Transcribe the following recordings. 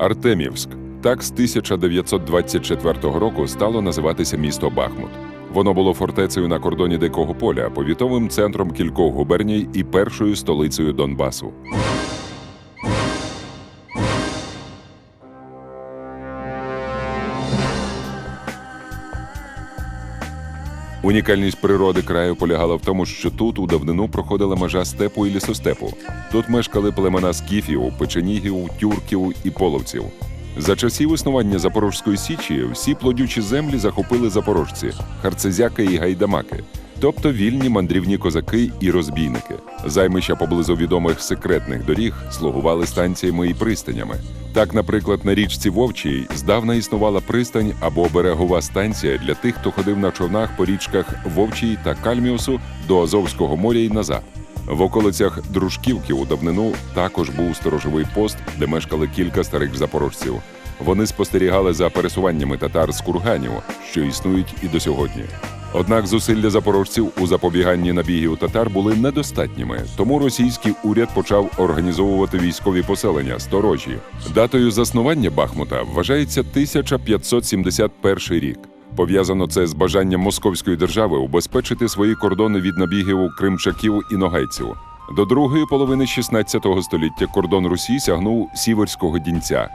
Артемівськ. Так з 1924 року стало називатися місто Бахмут. Воно було фортецею на кордоні Дикого поля, повітовим центром кількох губерній і першою столицею Донбасу. Унікальність природи краю полягала в тому, що тут у давнину проходила межа степу і лісостепу. Тут мешкали племена скіфів, печенігів, тюрків і половців. За часів існування Запорожської січі всі плодючі землі захопили запорожці, харцезяки і гайдамаки, тобто вільні мандрівні козаки і розбійники. Займища поблизу відомих секретних доріг слугували станціями і пристанями. Так, наприклад, на річці Вовчій здавна існувала пристань або берегова станція для тих, хто ходив на човнах по річках Вовчій та Кальміусу до Азовського моря і назад. В околицях Дружківки у давнину також був сторожовий пост, де мешкали кілька старих запорожців. Вони спостерігали за пересуваннями татар з курганів, що існують і до сьогодні. Однак зусилля запорожців у запобіганні набігів татар були недостатніми, тому російський уряд почав організовувати військові поселення сторожі. Датою заснування Бахмута вважається 1571 рік. Пов'язано це з бажанням московської держави убезпечити свої кордони від набігів кримчаків і ногайців. До другої половини 16 століття кордон Русі сягнув Сіверського дінця,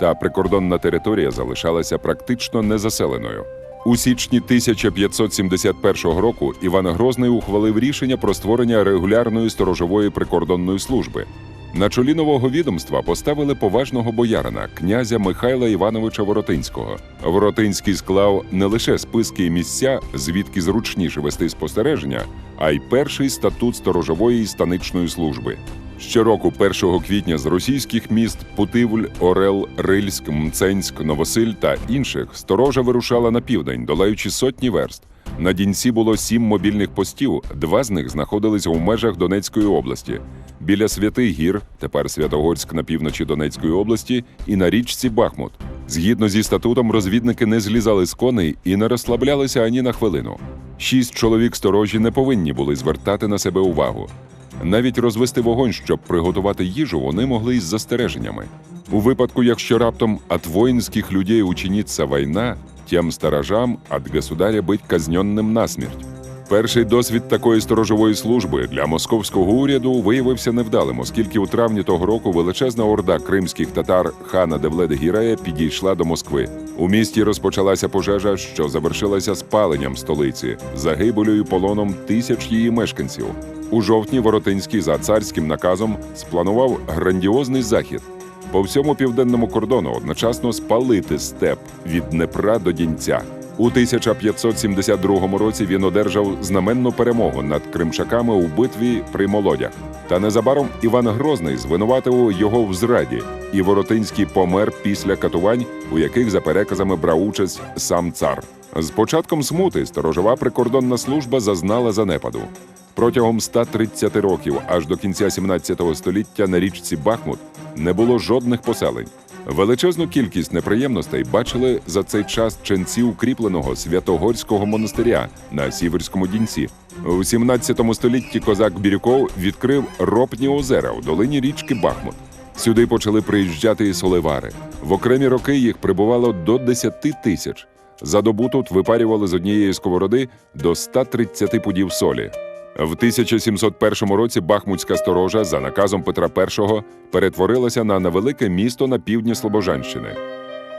та прикордонна територія залишалася практично незаселеною. У січні 1571 року Іван Грозний ухвалив рішення про створення регулярної сторожової прикордонної служби. На чолі нового відомства поставили поважного боярина, князя Михайла Івановича Воротинського. Воротинський склав не лише списки і місця, звідки зручніше вести спостереження, а й перший статут сторожової і станичної служби. Щороку, 1 квітня, з російських міст Путивль, Орел, Рильськ, Мценськ, Новосиль та інших сторожа вирушала на південь, долаючи сотні верст. На дінці було сім мобільних постів, два з них знаходилися у межах Донецької області. Біля Святий Гір, тепер Святогорськ на півночі Донецької області, і на річці Бахмут. Згідно зі статутом, розвідники не злізали з коней і не розслаблялися ані на хвилину. Шість чоловік сторожі не повинні були звертати на себе увагу. Навіть розвести вогонь, щоб приготувати їжу, вони могли із застереженнями. У випадку, якщо раптом от воинских людей учиниться війна, тем сторожам от государя быть казненним насмерть. Перший досвід такої сторожової служби для московського уряду виявився невдалим, оскільки у травні того року величезна орда кримських татар хана Девледа Гірея підійшла до Москви. У місті розпочалася пожежа, що завершилася спаленням столиці, загибелю і полоном тисяч її мешканців. У жовтні Воротинський за царським наказом спланував грандіозний захід по всьому південному кордону одночасно спалити степ від Днепра до Дінця. У 1572 році він одержав знаменну перемогу над кримчаками у битві при Молодях. Та незабаром Іван Грозний звинуватив його в зраді, і Воротинський помер після катувань, у яких за переказами брав участь сам цар. З початком смути сторожова прикордонна служба зазнала занепаду. Протягом 130 років, аж до кінця 17 століття, на річці Бахмут не було жодних поселень. Величезну кількість неприємностей бачили за цей час ченці укріпленого святогорського монастиря на Сіверському дінці. У 17 столітті козак Бірюков відкрив ропні озера у долині річки Бахмут. Сюди почали приїжджати і соливари. В окремі роки їх прибувало до 10 тисяч. За добу тут випарювали з однієї сковороди до 130 пудів солі. В 1701 році Бахмутська сторожа за наказом Петра І перетворилася на невелике місто на півдні Слобожанщини.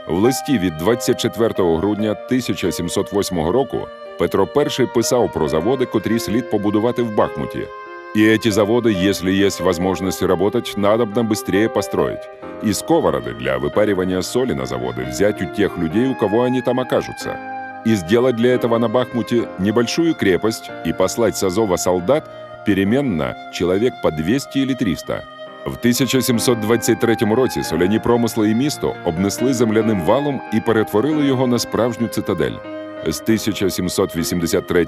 В листі від 24 грудня 1708 року Петро І писав про заводи, котрі слід побудувати в Бахмуті. И эти заводы, если есть возможность работать, надобно быстрее построить. И сковороды для выпаривания соли на заводы взять у тех людей, у кого они там окажутся. И сделать для этого на Бахмуте небольшую крепость и послать с Азова солдат переменно человек по 200 или 300. В 1723 році соляні промисли і місто обнесли земляним валом і перетворили його на справжню цитадель. З 1783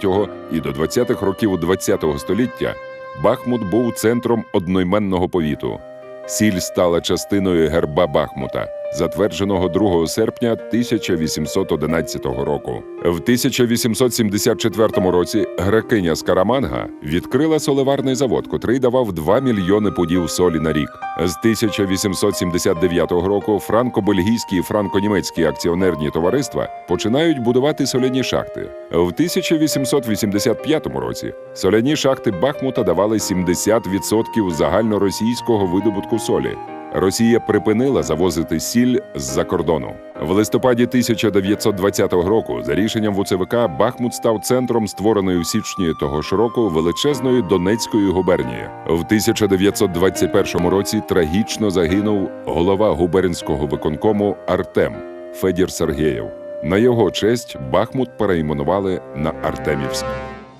і до 20-х років ХХ століття Бахмут був центром одноіменного повіту. Сіль стала частиною герба Бахмута, затвердженого 2 серпня 1811 року. В 1874 році грекиня Скараманга відкрила соливарний завод, котрий давав 2 мільйони пудів солі на рік. З 1879 року франко-бельгійські і франко-німецькі акціонерні товариства починають будувати соляні шахти. В 1885 році соляні шахти Бахмута давали 70% загальноросійського видобутку солі. Росія припинила завозити сіль з-за кордону. В листопаді 1920 року, за рішенням ВУЦВК, Бахмут став центром створеної у січні того ж року величезної Донецької губернії. В 1921 році трагічно загинув голова губернського виконкому Артем Федір Сергєєв. На його честь Бахмут перейменували на Артемівськ.